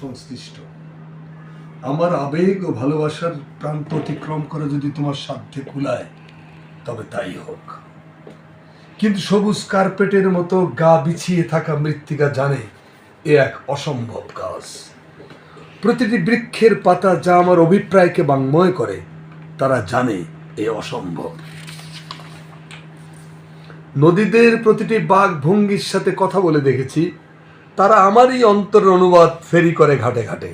সংশ্লিষ্ট আমার আবেগ ও ভালোবাসার প্রান্ত অতিক্রম করে যদি তোমার সাধ্যে কুলায়, তবে তাই হোক। কিন্তু সবুজ কার্পেটের মতো গা বিছিয়ে থাকা মৃত্তিকা জানে, এ এক অসম্ভব কাজ। প্রতিটি বৃক্ষের পাতা যা আমার অভিপ্রায়কে বাংময় করে, তারা জানে এ অসম্ভব। নদীদের প্রতিটি বাঘ ভঙ্গির সাথে কথা বলে দেখেছি তারা আমারই অন্তরের অনুবাদ ফেরি করে ঘাটে ঘাটে।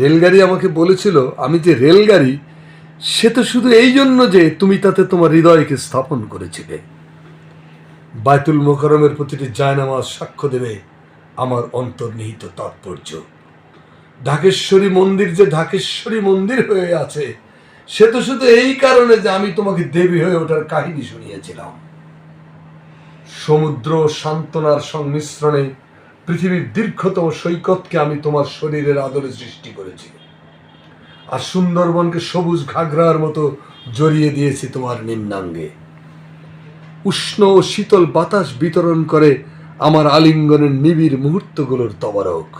রেলগাড়ি আমাকে বলেছিল, আমি যে রেলগাড়ি, সে তো শুধু এই জন্য যে তুমি তাতে তোমার হৃদয়কে স্থাপন করেছিলে। বায়তুল মোকরমের প্রতিটি জায়নামাজ সাক্ষ্য দেবে আমার অন্তর্নিহিত তাৎপর্য। ঢাকেশ্বরী মন্দির যে ঢাকেশ্বরী মন্দির হয়ে আছে, সে তো শুধু এই কারণে যে আমি তোমাকে দেবী হয়ে ওঠার কাহিনী শুনিয়েছিলাম। সমুদ্র সান্ত্বনার সংমিশ্রণে পৃথিবীর দীর্ঘতম সৈকতকে আমি তোমার শরীরের আদরে সৃষ্টি করেছি। আর সুন্দরবনকে সবুজ ঘাগরার মতো জড়িয়ে দিয়েছি তোমার নিম্নাঙ্গে। উষ্ণ ও শীতল বাতাস বিতরণ করে আমার আলিঙ্গনের নিবিড় মুহূর্তগুলোর তবারক।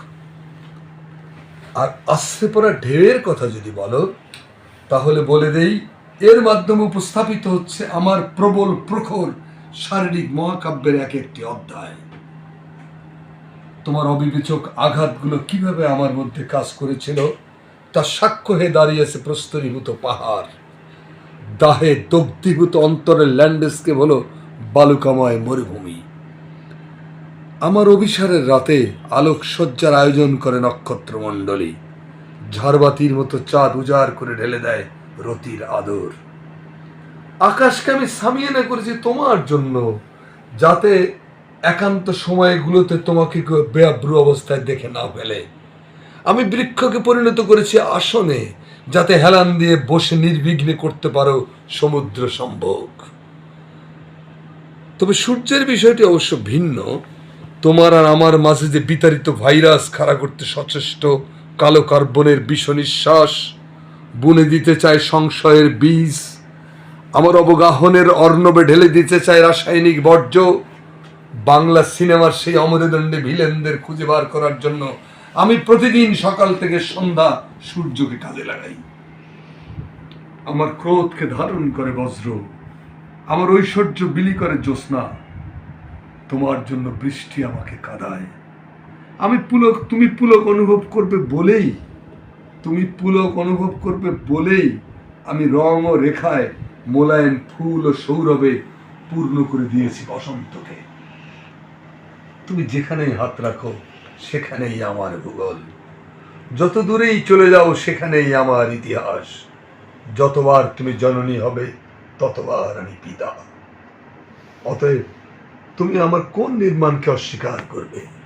আর আশ্রে পড়া ঢেউয়ের কথা যদি বলো, তাহলে বলে দেই, এর মাধ্যমে উপস্থাপিত হচ্ছে আমার প্রবল প্রখর শারীরিক মহাকাব্যের এক একটি অধ্যায়। তোমার অবিবেচক আঘাতগুলো কীভাবে আমার মধ্যে কাজ করেছিল? তার সাক্ষ্য হয়ে দাঁড়িয়েছে প্রস্তরীভূত পাহাড়। দাহে দগ্ধীভূত অন্তরের ল্যান্ডস্কেপ হলো বালুকাময় মরুভূমি। আমার অভিসারের রাতে আলোকসজ্জার আয়োজন করে নক্ষত্রমণ্ডলী। ঝাড়বাতির মতো চাঁদ উজাড় করে ঢেলে দেয় রতির আদর। আকাশকে আমি সামিয়ে না করেছি তোমার জন্য, যাতে একান্ত সময়গুলোতে তোমাকে কেউ বেআব্রু অবস্থায় দেখে না ফেলে। আমি বৃক্ষকে পরিণত করেছি আসনে, যাতে হেলান দিয়ে বসে নির্বিঘ্নে করতে পারো সমুদ্র সম্ভোগ। তবে সূর্যের বিষয়টি অবশ্য ভিন্ন। তোমার আর আমার মাঝে যে বিতাড়িত ভাইরাস খাড়া করতে সচেষ্ট কালো কার্বনের বিষ নিঃশ্বাস বুনে দিতে চায় সংশয়ের বীজ, আমার অবগাহনের অর্ণবে ঢেলে দিতে চায় রাসায়নিক বর্জ্য বাংলা সিনেমার সেই অমরদণ্ডে ভিলেনদের খুঁজে বার করার জন্য আমি প্রতিদিন সকাল থেকে সন্ধ্যা সূর্যকে কাজে লাগাই। আমার ক্রোধকে ধারণ করে বজ্র, আমার ঐশ্বর্য বিলি করে জ্যোৎস্না। তোমার জন্য বৃষ্টি আমাকে কাদায়। আমি পুলক, তুমি পুলক অনুভব করবে বলেই, তুমি পুলক অনুভব করবে বলেই আমি রং ও রেখায় মোলায়েম ফুল ও সৌরভে পূর্ণ করে দিয়েছি বসন্তকে। তুমি যেখানেই হাত রাখো, সেখানেই আমার ভূগোল। যত দূরেই চলে যাও, সেখানেই আমার ইতিহাস। যতবার তুমি জননী হবে, ততবার আমি পিতা। অতএব তুমি আমার কোন নির্মাণকে অস্বীকার করবে?